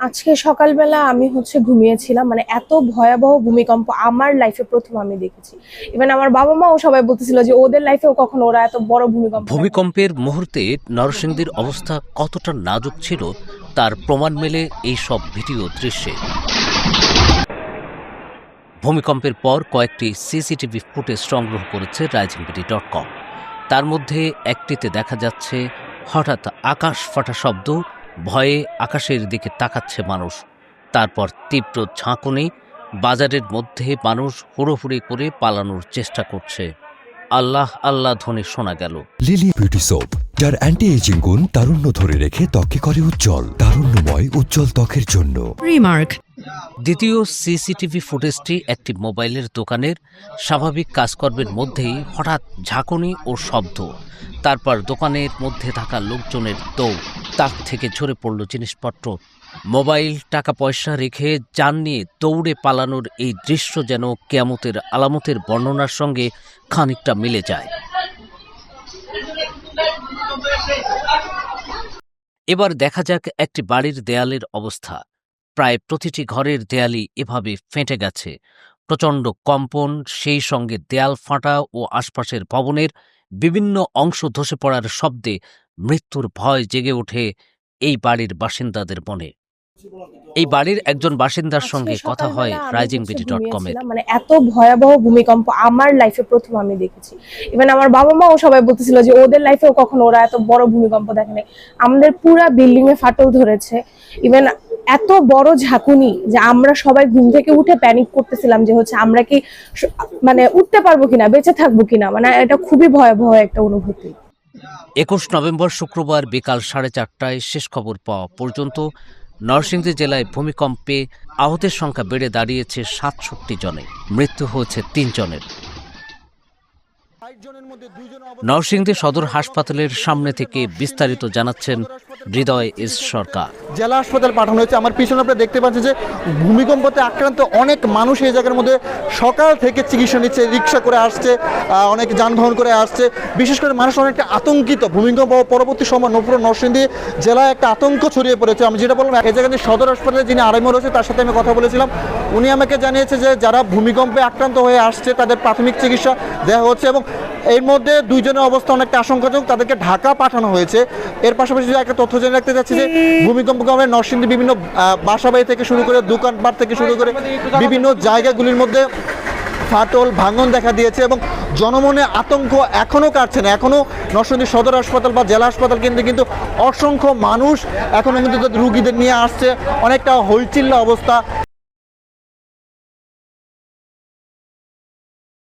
আজকে সকালবেলা আমি হচ্ছে ঘুমিয়েছিলাম মানে এত ভয়াবহ ভূমিকম্প আমার লাইফে প্রথম আমি দেখেছি। ইভেন আমার বাবা মাও সবাই বলতেছিল যে ওদের লাইফেও কখনো ওরা এত বড় ভূমিকম্প ভূমিকম্পের মুহূর্তে নরসিংদীর অবস্থা কতটা নাজুক ছিল, তার প্রমাণ মেলে এই সব ভিডিও দৃশ্যে। ভূমিকম্পের পর কয়েকটি সিসিটিভি ফুটেজ সংগ্রহ করেছে রাইজিংবিডি ডট কম। তার মধ্যে একটিতে দেখা যাচ্ছে হঠাৎ আকাশ ফাটা শব্দ ভয়ে আকাশের দিকে তাকাচ্ছে মানুষ। তারপর তীব্র ঝাঁকুনি বাজারের মধ্যে মানুষ হুড়োহুড়ি করে পালানোর চেষ্টা করছে। আল্লাহ আল্লাহ ধ্বনি শোনা গেল। লিলি বিউটি সোপ যার অ্যান্টি এজিং গুণ তারুণ্য ধরে রেখে ত্বকে করে উজ্জ্বল তারুণ্যময় উজ্জ্বল ত্বকের জন্য। Remark. দ্বিতীয় সিসিটিভি ফুটেজটি একটি মোবাইলের দোকানের স্বাভাবিক কাজকর্মের মধ্যেই হঠাৎ ঝাঁকুনি ও শব্দ। তারপর দোকানের মধ্যে থাকা লোকজনের দৌড়। তাক থেকে ঝরে পড়ল জিনিসপত্র। মোবাইল টাকা পয়সা রেখে যান নিয়ে দৌড়ে পালানোর এই দৃশ্য যেন কেয়ামতের আলামতের বর্ণনার সঙ্গে খানিকটা মিলে যায়। এবার দেখা যাক একটি বাড়ির দেয়ালের অবস্থা। প্রায় প্রতিটি ঘরের দেয়ালই এভাবে ফেঁটে গেছে। প্রচণ্ড কম্পন, সেই সঙ্গে দেয়াল ফাটা ও আশপাশের ভবনের বিভিন্ন অংশ ধসে পড়ার শব্দে মৃত্যুর ভয় জেগে ওঠে এই বাড়ির বাসিন্দাদের মনে। এই বাড়ির একজন বাসিন্দার সঙ্গে কথা হয় রাইজিং বিডি ডট কমের। ঘুমিয়েছিলাম, মানে এত ভয়াবহ ভূমিকম্প আমার লাইফে প্রথম আমি দেখেছি। ইভেন আমার বাবা মাও সবাই বলতেছিল যে ওদের লাইফেও কখনো ওরা এত বড় ভূমিকম্প দেখেনি আমাদের পুরা বিল্ডিং এ ফাটল ধরেছে। ইভেন এত বড় ঝাঁকুনি যে আমরা সবাই ঘুম থেকে উঠে প্যানিক করতেছিলাম যে হচ্ছে আমরা কি মানে উঠতে পারব কিনা, বেঁচে থাকব কিনা? মানে এটা খুবই ভয়াবহ একটা অনুভূতি। একুশ নভেম্বর শুক্রবার বিকাল সাড়ে চারটায় শেষ খবর পাওয়া পর্যন্ত নরসিংদী জেলায় ভূমিকম্পে আহতের সংখ্যা বেড়ে দাঁড়িয়েছে সাতষট্টি জনে, মৃত্যু হয়েছে তিন জনের। নরসিংদী সদর হাসপাতালের সামনে থেকে বিস্তারিত জানাচ্ছেন হৃদয় এস সরকার। জেলা হাসপাতাল পাঠানো হয়েছে। আমার পিছনে আপনারা দেখতে পাচ্ছেন যে ভূমিকম্পতে আক্রান্ত অনেক মানুষ এই জায়গার মধ্যে সকাল থেকে চিকিৎসা নিচ্ছে রিক্সা করে আসছে অনেক যানবাহন করে আসছে। বিশেষ করে মানুষ অনেকটা আতঙ্কিত। ভূমিকম্প পরবর্তী সময় নপুর নরসিংদী জেলায় একটা আতঙ্ক ছড়িয়ে পড়েছে। আমি যেটা বললাম এই জায়গায় সদর হাসপাতালে যিনি আড়াইমো রয়েছে তার সাথে আমি কথা বলেছিলাম। উনি আমাকে জানিয়েছে যে যারা ভূমিকম্পে আক্রান্ত হয়ে আসছে, তাদের প্রাথমিক চিকিৎসা দেওয়া হচ্ছে এবং এর মধ্যে দুইজনের অবস্থা অনেকটা আশঙ্কাজনক। তাদেরকে ঢাকা পাঠানো হয়েছে। এর পাশাপাশি একটা তথ্য জেনে রাখতে চাচ্ছি যে, ভূমিকম্প গ্রামে নরসিংদী বিভিন্ন বাসাবাড়ি থেকে শুরু করে, দোকানপাট থেকে শুরু করে বিভিন্ন জায়গাগুলির মধ্যে ফাটল, ভাঙন দেখা দিয়েছে এবং জনমনে আতঙ্ক এখনও কাটছে না। এখনও নরসিংদী সদর হাসপাতাল বা জেলা হাসপাতাল কেন্দ্রে কিন্তু অসংখ্য মানুষ এখনও কিন্তু তাদের রুগীদের নিয়ে আসছে। অনেকটা হইচিল্লা অবস্থা।